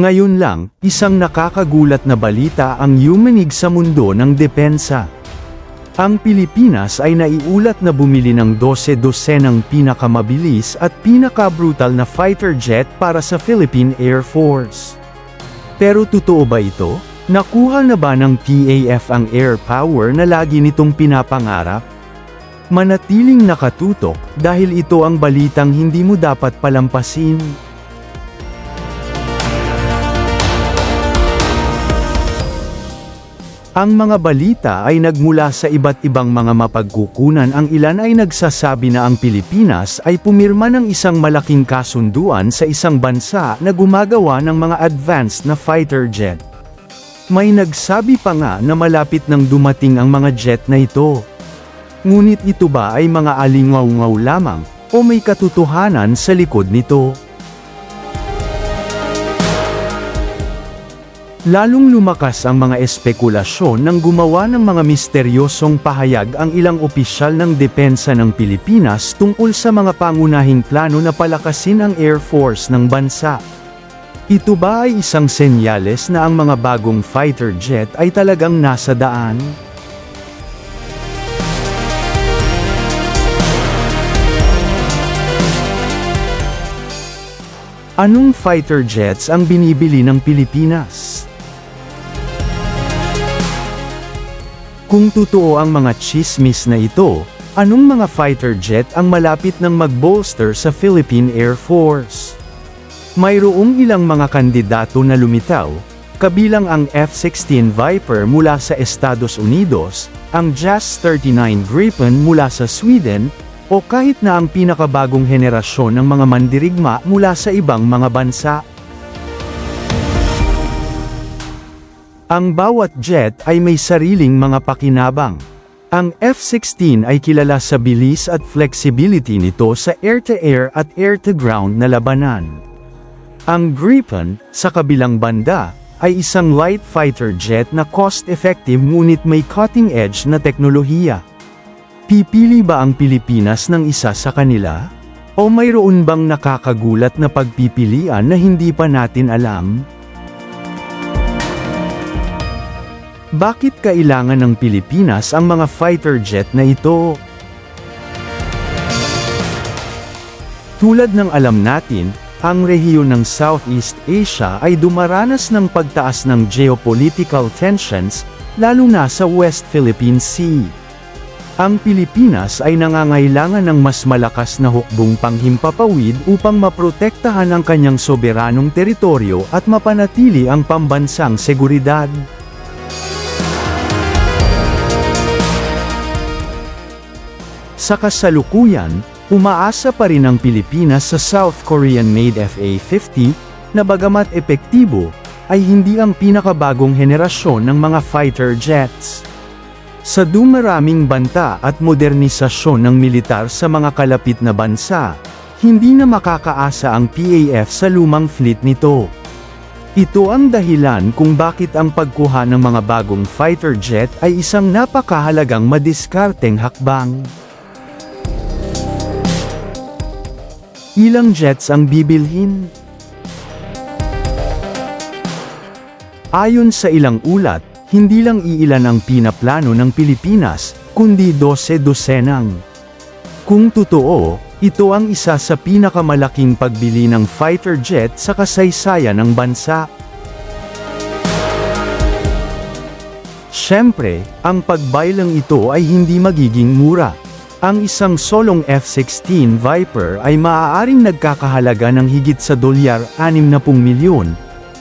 Ngayon lang, isang nakakagulat na balita ang yumanig sa mundo ng depensa. Ang Pilipinas ay naiulat na bumili ng 12-dosenang pinakamabilis at pinakabrutal na fighter jet para sa Philippine Air Force. Pero totoo ba ito? Nakuha na ba ng PAF ang air power na lagi nitong pinapangarap? Manatiling nakatutok dahil ito ang balitang hindi mo dapat palampasin. Ang mga balita ay nagmula sa iba't ibang mga mapagkukunan ang ilan ay nagsasabi na ang Pilipinas ay pumirma ng isang malaking kasunduan sa isang bansa na gumagawa ng mga advanced na fighter jet. May nagsabi pa nga na malapit nang dumating ang mga jet na ito. Ngunit ito ba ay mga alingaw-ngaw lamang, o may katotohanan sa likod nito? Lalong lumakas ang mga espekulasyon nang gumawa ng mga misteryosong pahayag ang ilang opisyal ng depensa ng Pilipinas tungkol sa mga pangunahing plano na palakasin ang Air Force ng bansa. Ito ba ay isang senyales na ang mga bagong fighter jet ay talagang nasa daan? Anong fighter jets ang binibili ng Pilipinas? Kung totoo ang mga chismis na ito, anong mga fighter jet ang malapit ng mag-bolster sa Philippine Air Force? Mayroong ilang mga kandidato na lumitaw, kabilang ang F-16 Viper mula sa Estados Unidos, ang JAS-39 Gripen mula sa Sweden, o kahit na ang pinakabagong henerasyon ng mga mandirigma mula sa ibang mga bansa. Ang bawat jet ay may sariling mga pakinabang. Ang F-16 ay kilala sa bilis at flexibility nito sa air-to-air at air-to-ground na labanan. Ang Gripen, sa kabilang banda, ay isang light fighter jet na cost-effective ngunit may cutting-edge na teknolohiya. Pipili ba ang Pilipinas ng isa sa kanila? O mayroon bang nakakagulat na pagpipilian na hindi pa natin alam? Bakit kailangan ng Pilipinas ang mga fighter jet na ito? Tulad ng alam natin, ang rehiyon ng Southeast Asia ay dumaranas ng pagtaas ng geopolitical tensions, lalo na sa West Philippine Sea. Ang Pilipinas ay nangangailangan ng mas malakas na hukbong panghimpapawid upang maprotektahan ang kanyang soberanong teritoryo at mapanatili ang pambansang seguridad. Sa kasalukuyan, umaasa pa rin ang Pilipinas sa South Korean-made FA-50, na bagamat epektibo, ay hindi ang pinakabagong henerasyon ng mga fighter jets. Sa dumaraming banta at modernisasyon ng militar sa mga kalapit na bansa, hindi na makakaasa ang PAF sa lumang fleet nito. Ito ang dahilan kung bakit ang pagkuha ng mga bagong fighter jet ay isang napakahalagang madiskarteng hakbang. Ilang jets ang bibilhin? Ayon sa ilang ulat, hindi lang iilan ang pinaplano ng Pilipinas, kundi 12 dosenang. Kung totoo, ito ang isa sa pinakamalaking pagbili ng fighter jet sa kasaysayan ng bansa. Siyempre, ang pagbaylang ito ay hindi magiging mura. Ang isang solong F-16 Viper ay maaaring nagkakahalaga ng higit sa dolyar 60 milyon,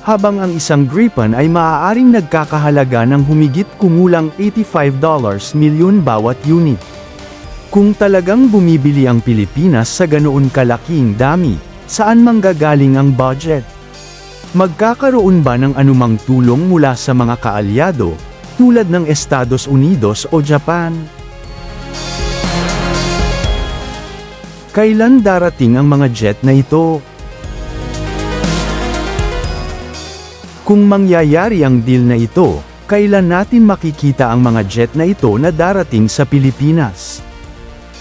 habang ang isang Gripen ay maaaring nagkakahalaga ng humigit kumulang $85 milyon bawat unit. Kung talagang bumibili ang Pilipinas sa ganoon kalaking dami, saan manggagaling ang budget? Magkakaroon ba ng anumang tulong mula sa mga kaalyado, tulad ng Estados Unidos o Japan? Kailan darating ang mga jet na ito? Kung mangyayari ang deal na ito, kailan natin makikita ang mga jet na ito na darating sa Pilipinas?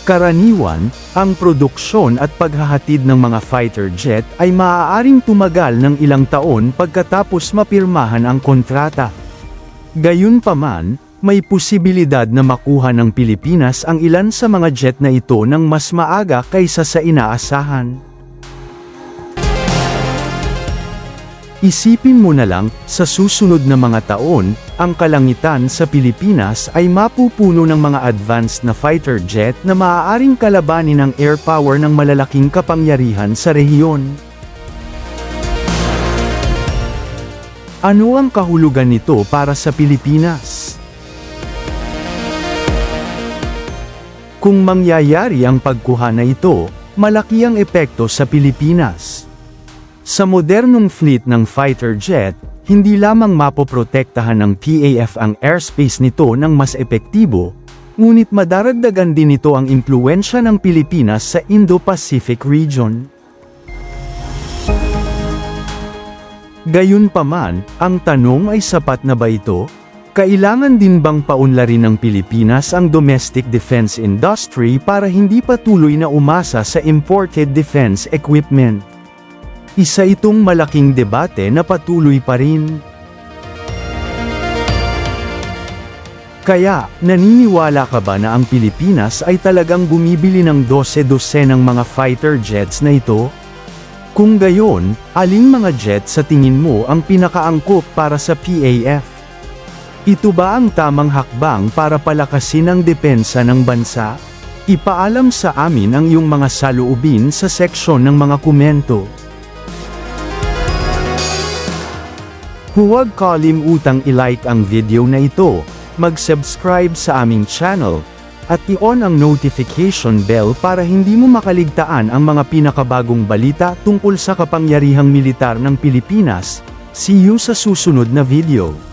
Karaniwan, ang produksyon at paghahatid ng mga fighter jet ay maaaring tumagal ng ilang taon pagkatapos mapirmahan ang kontrata. Gayunpaman, may posibilidad na makuha ng Pilipinas ang ilan sa mga jet na ito ng mas maaga kaysa sa inaasahan. Isipin mo na lang, sa susunod na mga taon, ang kalangitan sa Pilipinas ay mapupuno ng mga advanced na fighter jet na maaaring kalabanin ang air power ng malalaking kapangyarihan sa rehiyon. Ano ang kahulugan nito para sa Pilipinas? Kung mangyayari ang pagkuha na ito, malaki ang epekto sa Pilipinas. Sa modernong fleet ng fighter jet, hindi lamang mapoprotektahan ng PAF ang airspace nito ng mas epektibo, ngunit madaragdagan din nito ang impluensya ng Pilipinas sa Indo-Pacific region. Gayunpaman, ang tanong ay sapat na ba ito? Kailangan din bang paunlarin ng Pilipinas ang domestic defense industry para hindi patuloy na umasa sa imported defense equipment? Isa itong malaking debate na patuloy pa rin. Kaya, naniniwala ka ba na ang Pilipinas ay talagang bumibili ng 12-12 ng mga fighter jets na ito? Kung gayon, aling mga jet sa tingin mo ang pinakaangkop para sa PAF? Ito ba ang tamang hakbang para palakasin ang depensa ng bansa? Ipaalam sa amin ang iyong mga saloobin sa seksyon ng mga komento. Huwag kalimutang i-like ang video na ito, mag-subscribe sa aming channel, at i-on ang notification bell para hindi mo makaligtaan ang mga pinakabagong balita tungkol sa kapangyarihang militar ng Pilipinas. See you sa susunod na video.